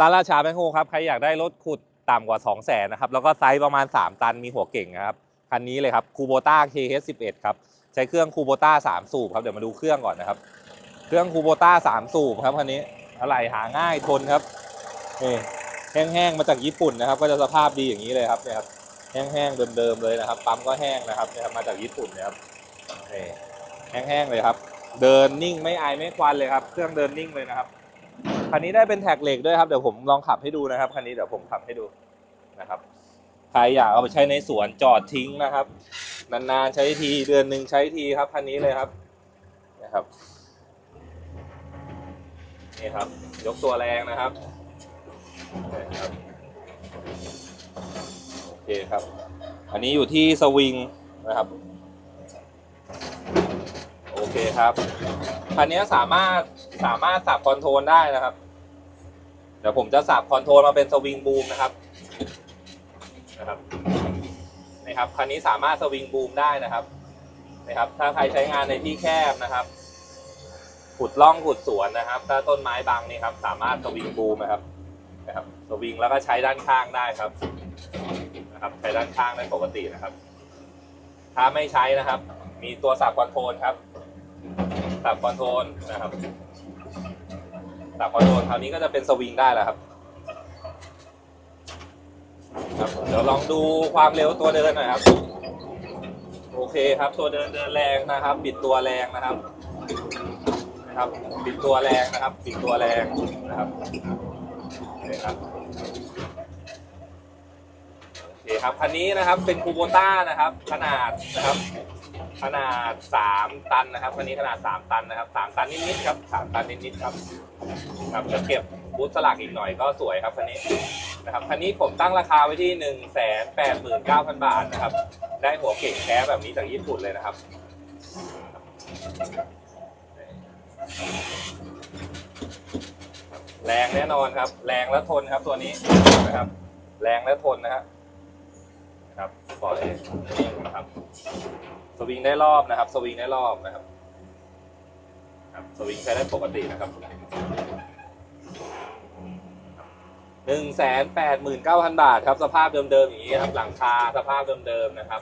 ตาราชาแบงโฮครับ ใครอยากได้รถขุดต่ำกว่า 2 0 0แสนนะครับ แล้วก็ไซส์ประมาณ 3 ตันมีหัวเก่งนะครับ คันนี้เลยครับคูโบต้า KH11 ครับ ใช้เครื่องคูโบต้า3สูบครับ เดี๋ยวมาดูเครื่องก่อนนะครับ เครื่องคูโบต้า3สูบครับคันนี้อะไรหาง่ายทนครับนี่แห้งๆมาจากญี่ปุ่นนะครับ ก็จะสภาพดีอย่างนี้เลยครับนี่ครับแห้งๆเดิมๆเลยนะครับ ปั๊มก็แห้งนะครับนี่ยครับมาจากญี่ปุ่นนะครับนี่แห้งๆเลยครับ เดินนิ่งไม่อายไม่ควันเลยครับ เครื่องเดินนิ่งเลยนะครับ คันนี้ได้เป็นแท็กเหล็กด้วยครับ เดี๋ยวผมลองขับให้ดูนะครับ คันนี้เดี๋ยวผมขับให้ดูนะครับ ใครอยากเอาไปใช้ในสวนจอดทิ้งนะครับ นานๆใช้ทีเดือนหนึ่งใช้ทีครับคันนี้เลยครับนะครับนี่ครับ ยกตัวแรงนะครับโอเคครับ อันนี้อยู่ที่สวิงนะครับ คครับคันนี้สามารถสามารถสับคอนโทรลได้นะครับ เดี๋ยวผมจะสับคอนโทรลมาเป็นสวิงบูมนะครับนะครับนี่ครับคันนี้สามารถสวิงบูมได้นะครับนะครับ ถ้าใครใช้งานในที่แคบนะครับขุดร่องขุดสวนนะครับ ถ้าต้นไม้บางนี่ครับ สามารถสวิงบูมนะครับนะครับสวิงแล้วก็ใช้ด้านข้างได้ครับนะครับใช้ด้านข้างได้ปกตินะครับ ถ้าไม่ใช้นะครับ มีตัวสับคอนโทรลครับ สับคอนโทรลนะครับสับคอนโทรลคราวนี้ก็จะเป็นสวิงได้แล้วครับครับเดี๋ยวลองดูความเร็วตัวเดินหน่อยครับ โอเคครับตัวเดินเดินแรงนะครับ บิดตัวแรงนะครับนะครับ บิดตัวแรงนะครับ บิดตัวแรงนะครับนี่ครับโอเคครับคันนี้นะครับเป็นคูโบต้านะครับ ขนาดนะครับ ขนาด 3 ตันนะครับคันนี้ขนาด 3 ตันนะครับ 3 ตันนิดๆครับ 3 ตันนิดๆครับครับจะเก็บบูธสลักอีกหน่อยก็สวยครับคันนี้นะครับคันนี้ผมตั้งราคาไว้ที่ 1 8 9 0 0 0 บาทนะครับ ได้หัวเก่งแท้แบบนี้จากญี่ปุ่นเลยนะครับแรงแน่นอนครับ แรงและทนครับตัวนี้นะครับ แรงและทนนะครับนะครับปล่อยนิ่งนะครับ สวิงได้รอบนะครับ สวิงได้รอบนะครับครับสวิงใช้ได้ปกตินะครับหนึ่งแสนแปดหมื่นเก้าพันบาทครับ สภาพเดิมๆอย่างนี้ครับ หลังคาสภาพเดิมๆนะครับ